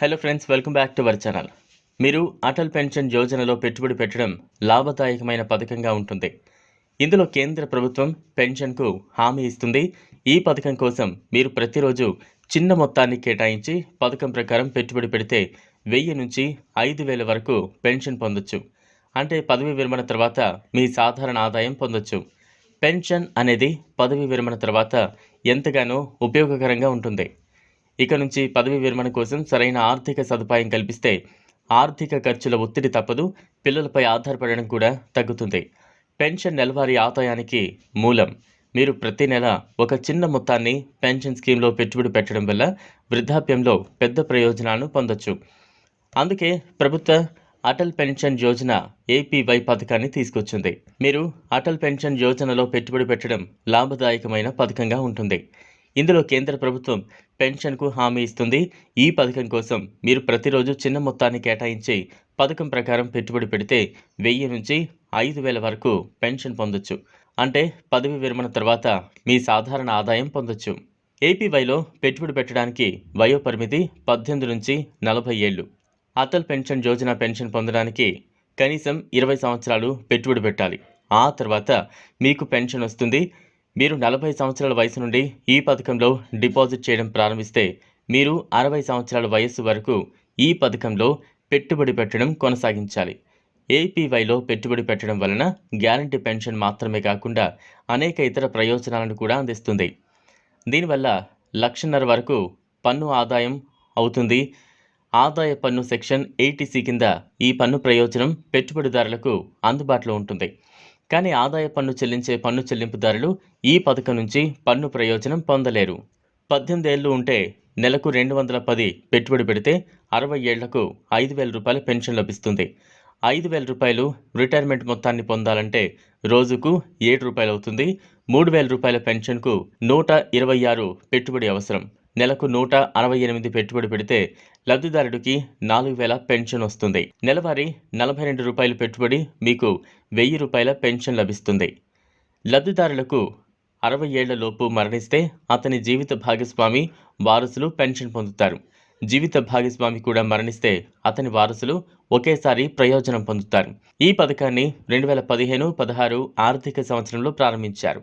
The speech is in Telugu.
Hello friends welcome back to our channel మీరు అటల్ పెన్షన్ యోజనలో పెట్టుబడి పెట్టడం లాభదాయకమైన పథకంగా ఉంటుంది. ఇందులో కేంద్ర ప్రభుత్వం పెన్షన్కు హామీ ఇస్తుంది. ఈ పథకం కోసం మీరు ప్రతిరోజు చిన్న మొత్తాన్ని కేటాయించి పథకం ప్రకారం పెట్టుబడి పెడితే వెయ్యి నుంచి ఐదు వేల వరకు పెన్షన్ పొందొచ్చు. అంటే పదవి విరమణ తర్వాత మీ సాధారణ ఆదాయం పొందొచ్చు. పెన్షన్ అనేది పదవి విరమణ తర్వాత ఎంతగానో ఉపయోగకరంగా ఉంటుంది. ఇక నుంచి పదవి విరమణ కోసం సరైన ఆర్థిక సదుపాయం కల్పిస్తే ఆర్థిక ఖర్చుల ఒత్తిడి తప్పదు పిల్లలపై ఆధారపడడం కూడా తగ్గుతుంది. పెన్షన్ నెలవారీ ఆదాయానికి మూలం. మీరు ప్రతి నెల ఒక చిన్న మొత్తాన్ని పెన్షన్ స్కీమ్లో పెట్టుబడి పెట్టడం వల్ల వృద్ధాప్యంలో పెద్ద ప్రయోజనాలను పొందొచ్చు. అందుకే ప్రభుత్వ అటల్ పెన్షన్ యోజన ఏపీవై పథకాన్ని తీసుకొచ్చింది. మీరు అటల్ పెన్షన్ యోజనలో పెట్టుబడి పెట్టడం లాభదాయకమైన పథకంగా ఉంటుంది. ఇందులో కేంద్ర ప్రభుత్వం పెన్షన్కు హామీ ఇస్తుంది. ఈ పథకం కోసం మీరు ప్రతిరోజు చిన్న మొత్తాన్ని కేటాయించి పథకం ప్రకారం పెట్టుబడి పెడితే వెయ్యి నుంచి ఐదు వేల వరకు పెన్షన్ పొందొచ్చు. అంటే పదవి విరమణ తర్వాత మీ సాధారణ ఆదాయం పొందొచ్చు. ఏపీవైలో పెట్టుబడి పెట్టడానికి వయో పరిమితి పద్దెనిమిది నుంచి నలభై ఏళ్ళు. అటల్ పెన్షన్ యోజన పెన్షన్ పొందడానికి కనీసం ఇరవై సంవత్సరాలు పెట్టుబడి పెట్టాలి. ఆ తర్వాత మీకు పెన్షన్ వస్తుంది. మీరు నలభై సంవత్సరాల వయసు నుండి ఈ పథకంలో డిపాజిట్ చేయడం ప్రారంభిస్తే మీరు అరవై సంవత్సరాల వయస్సు వరకు ఈ పథకంలో పెట్టుబడి పెట్టడం కొనసాగించాలి. ఏపీవైలో పెట్టుబడి పెట్టడం వలన గ్యారంటీ పెన్షన్ మాత్రమే కాకుండా అనేక ఇతర ప్రయోజనాలను కూడా అందిస్తుంది. దీనివల్ల లక్షన్నర వరకు పన్ను ఆదాయం అవుతుంది. ఆదాయ పన్ను సెక్షన్ ఎయిటీసీ కింద ఈ పన్ను ప్రయోజనం పెట్టుబడిదారులకు అందుబాటులో ఉంటుంది. కానీ ఆదాయ పన్ను చెల్లించే పన్ను చెల్లింపుదారులు ఈ పథకం నుంచి పన్ను ప్రయోజనం పొందలేరు. పద్దెనిమిది ఏళ్ళు ఉంటే నెలకు రెండు వందల పది పెట్టుబడి పెడితే అరవై ఏళ్ళకు ఐదు వేల రూపాయల పెన్షన్ లభిస్తుంది. ఐదు వేల రూపాయలు రిటైర్మెంట్ మొత్తాన్ని పొందాలంటే రోజుకు ఏడు రూపాయలు అవుతుంది మూడు వేల రూపాయల పెన్షన్కు నూట ఇరవై ఆరు పెట్టుబడి అవసరం. నెలకు నూట అరవై ఎనిమిది పెట్టుబడి పెడితే లబ్ధిదారుడికి నాలుగు వేల పెన్షన్ వస్తుంది. నెలవారీ నలభై రెండు రూపాయలు పెట్టుబడి మీకు వెయ్యి రూపాయల పెన్షన్ లభిస్తుంది. లబ్ధిదారులకు అరవై ఏళ్ళ లోపు మరణిస్తే అతని జీవిత భాగస్వామి వారసులు పెన్షన్ పొందుతారు. జీవిత భాగస్వామి కూడా మరణిస్తే అతని వారసులు ఒకేసారి ప్రయోజనం పొందుతారు. ఈ పథకాన్ని రెండు వేల పదిహేను పదహారు ఆర్థిక సంవత్సరంలో ప్రారంభించారు.